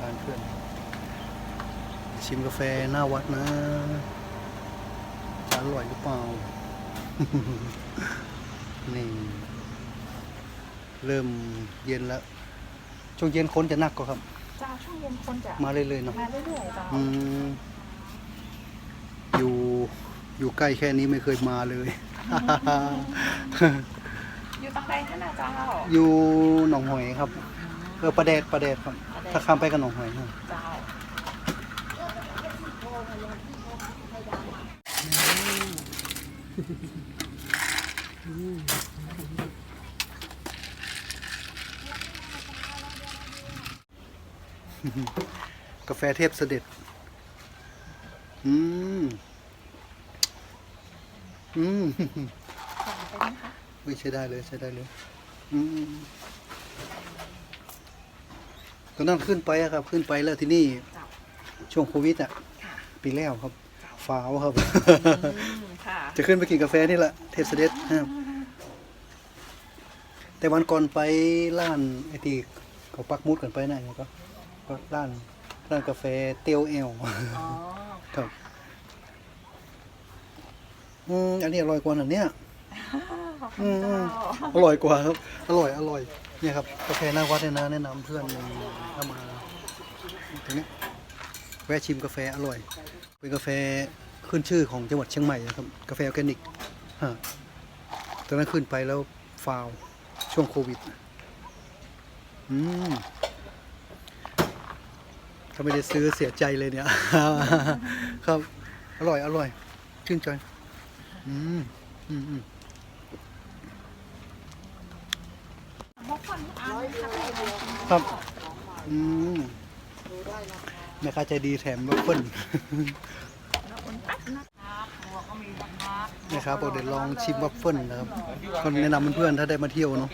ร้านเพื่อนชิมกาแฟหน้าวัดนะจะอร่อยหรือเปล่า นี่ เริ่มเย็นแล้ว ช่วงเย็นคนจะหนักกว่าครับ จ้าช่วงเย็นคนจะมาเรื่อยๆเนาะมาเรื่อยๆจ้าอืมอยู่อยู่ใกล้แค่นี้ไม่เคยมาเลย อยู่ตังใดขนาดเจ้า อยู่หนองหอยครับเออประแดดประแดดครับถ้าข้ามไปกับหนองหอยครับเจ้ากาแฟเทพเสด็จ อืม อืม สั่งไปไหมคะ ไม่ใช่ได้เลยใช้ได้เลย อืม ตอนนั้นขึ้นไปอะครับ ขึ้นไปแล้วที่นี่เจ้า ช่วงโควิดอะค่ะ ปีแล้วครับฟ้าวครับ อืมค่ะจะขึ้นไปกินกาแฟนี่แหละเทพเสด็จครับแต่วันก่อนไปร้านไอที่เขาปักหมุดกันไปนะเนี่ยก็ก็ร้านร้านกาแฟเตียวเอลอ๋อครับอืมอันนี้อร่อยกว่าอันเนี้ยข อบอืคุณมเจ้าอร่อยกว่าครับ อร่อยอร่อยเนี่ยครับกาแฟหน้าวัดเนี่ยนะแนะนำเพื่อนถ้ามาตรงนี้แวะชิมกาแฟอร่อย เป็นกาแฟขึ้นชื่อของจังหวัดเชียงใหม่นะครับ กาแฟออร์แกนิกฮะตอนนั้นขึ้นไปแล้วฟาวช่วงโควิดอืมถ้าไม่ได้ซื้อเสียใจเลยเนี่ย ครับ อร่อยอร่อยชื่นใจอืมอืมอืม มก คนอ่านค่ะพี่ครับ อืมแม่ค้าใจดีแถมวัฟเฟิลแล้วคนแป๊บนะครับหัวก็มีนะครับแม่ค้าบอกเดี๋ยวลองชิมวัฟเฟิลนะครับก็แนะนำเพื่อนๆถ้าได้มาเที่ยวเนาะ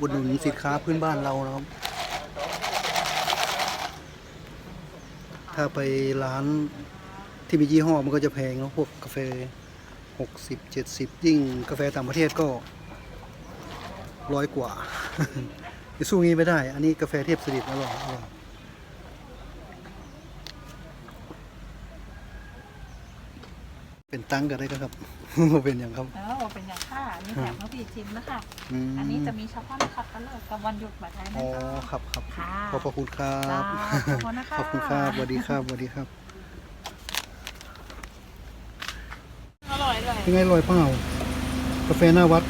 อุดหนุนสินค้าพื้นบ้านเรานะครับ ถ้าไปร้านที่มียี่ห้อมันก็จะแพงเนาะพวกกาแฟหกสิบเจ็ดสิบยิ่งกาแฟต่างประเทศก็ ร้อยกว่าจะสู้งี้ไม่ได้ อันนี้กาแฟเทพสดิตอร่อยอร่อยเป็นตังกันได้ก็ครับ เป็นอย่างครับแล้วเป็นอย่างค่ะมีแถมให้พี่ชิมนะคะมอันนี้จะมีเฉพาะนะครับตลอดกับวันหยุดแบบไทยนะอ๋อเจ้าครับครับค่ะขอบพระคุณครับจ้าขอบคุณนะคะขอบคุณครับสวัสดีครับสวัสดีครับอร่อยเลยเป็นไงอร่อยเปล่ากาแฟหน้าวัด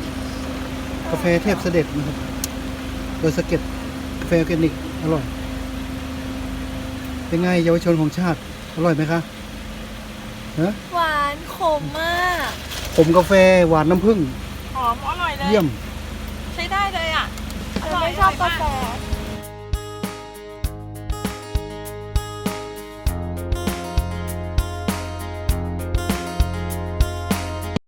กาแฟเทพเสด็จนะครับโดยสะเก็ตกาแฟออร์แกนิก อร่อย เป็นไงเยาวชนของชาติ อร่อยไหมคะฮะหวานขมมากผมกาแฟหวานน้ำผึ้งหอมอร่อยเลยเยี่ยม ใช้ได้เลยอะแต่ไม่ชอบกาแฟอ